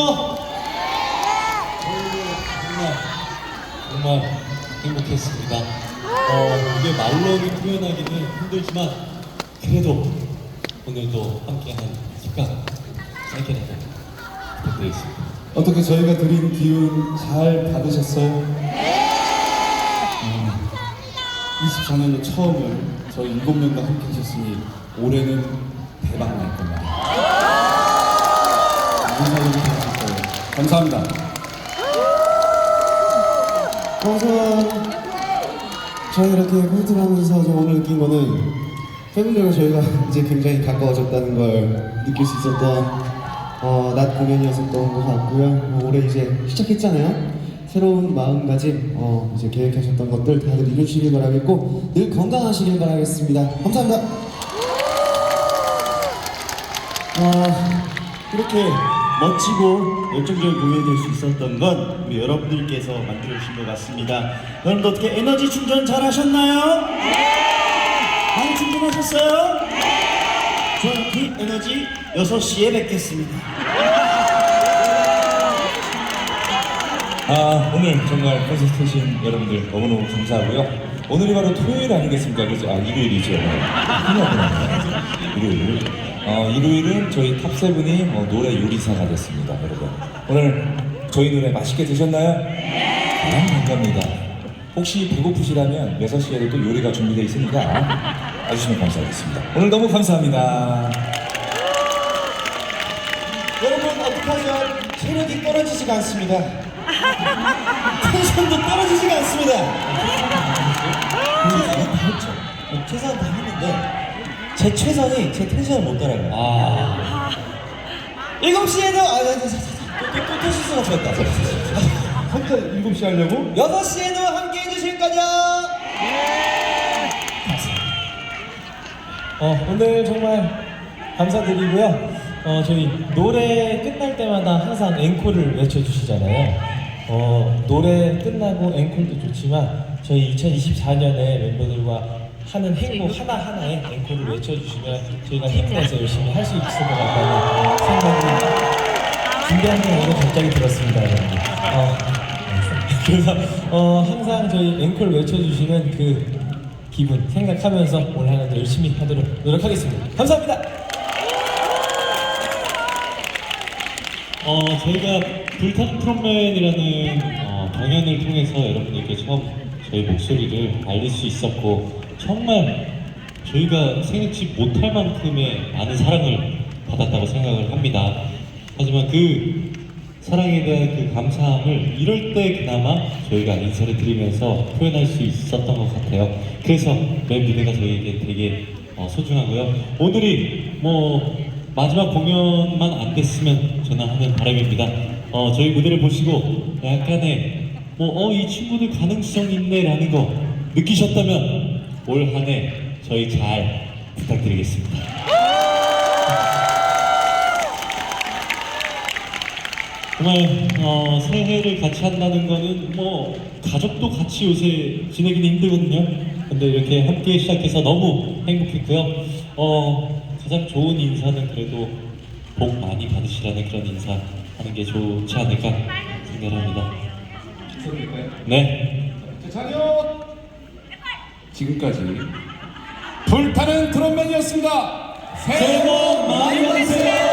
최고! 정말 정말 행복했습니다. 어, 이게 말로는 표현하기는 힘들지만 그래도 오늘도 함께한 시간 짧게라도 부탁드리겠습니다. 어떻게 저희가 드린 기운 잘 받으셨어요? 음, 24년도 처음을 저희 7명과 함께 하셨으니 올해는 대박 날 겁니다. 감사합니다. 감사합니다. 우선 저희 이렇게 홀드를 하면서 좀 오늘 느낀 거는 팬분들과 저희가 이제 굉장히 가까워졌다는 걸 느낄 수 있었던 어, 낮 공연이었었던 것 같고요. 뭐 올해 이제 시작했잖아요. 새로운 마음가짐, 어, 이제 계획하셨던 것들 다들 이루시길 바라겠고 늘 건강하시길 바라겠습니다. 감사합니다. 아, 이렇게 멋지고 열정적인 공연이 될 수 있었던 건 우리 여러분들께서 만들어주신 것 같습니다. 여러분들 어떻게 에너지 충전 잘 하셨나요? 네! 많이 충전하셨어요? 네! 저는 그 에너지 6시에 뵙겠습니다. 아 오늘 정말 콘서트 오신 여러분들 너무너무 감사하고요. 오늘이 바로 토요일 아니겠습니까? 그죠? 아 일요일이죠. 일요일. 어, 일요일은 저희 탑세븐이 어, 노래 요리사가 됐습니다, 여러분. 오늘 저희 노래 맛있게 드셨나요? 네. 감사합니다. 혹시 배고프시다면 6시에도 또 요리가 준비되어 있으니까 와주시면 감사하겠습니다. 오늘 너무 감사합니다. 여러분 어떡하죠? 체력이 떨어지지가 않습니다. 텐션도 떨어지 최선을 다했는데 제 최선이 제 텐션을 못 따라가요. 아, 7시에도 아, 네, 네, 네, 또, 또, 또 실수가 좋았다. 혼자 7시 하려고? 6시에도 함께 해주실 거죠? 어, 오늘 정말 감사드리고요. 어, 저희 노래 끝날 때마다 항상 앵콜을 외쳐주시잖아요. 어, 노래 끝나고 앵콜도 좋지만 저희 2024년에 멤버들과 하는 행복 하나하나에 앵콜을 외쳐주시면 저희가 힘내서 열심히 할 수 있을 것 같다는 생각이 준비한 게 오늘 갑자기 들었습니다, 여러분. 어, 그래서 어, 항상 저희 앵콜 외쳐주시는 그 기분 생각하면서 올 한해도 열심히 하도록 노력하겠습니다. 감사합니다. 어, 저희가 불타는 트롯맨이라는 어, 경연을 통해서 여러분들께 처음 저희 목소리를 알릴 수 있었고 정말 저희가 생각지 못할 만큼의 많은 사랑을 받았다고 생각을 합니다. 하지만 그 사랑에 대한 그 감사함을 이럴 때 그나마 저희가 인사를 드리면서 표현할 수 있었던 것 같아요. 그래서 매 무대가 저희에게 되게 어, 소중하고요. 오늘이 뭐 마지막 공연만 안 됐으면 저는 하는 바람입니다. 어, 저희 무대를 보시고 약간의 뭐 어 이 친구들 가능성 있네 라는 거 느끼셨다면 올 한 해 저희 잘 부탁드리겠습니다. 정말 어, 새해를 같이 한다는 거는 뭐 가족도 같이 요새 지내기는 힘들거든요. 근데 이렇게 함께 시작해서 너무 행복했고요. 어, 가장 좋은 인사는 그래도 복 많이 받으시라는 그런 인사 하는 게 좋지 않을까 생각합니다. 네. 지금까지 불타는 트롯맨이었습니다. 새해 복 많이 받으세요!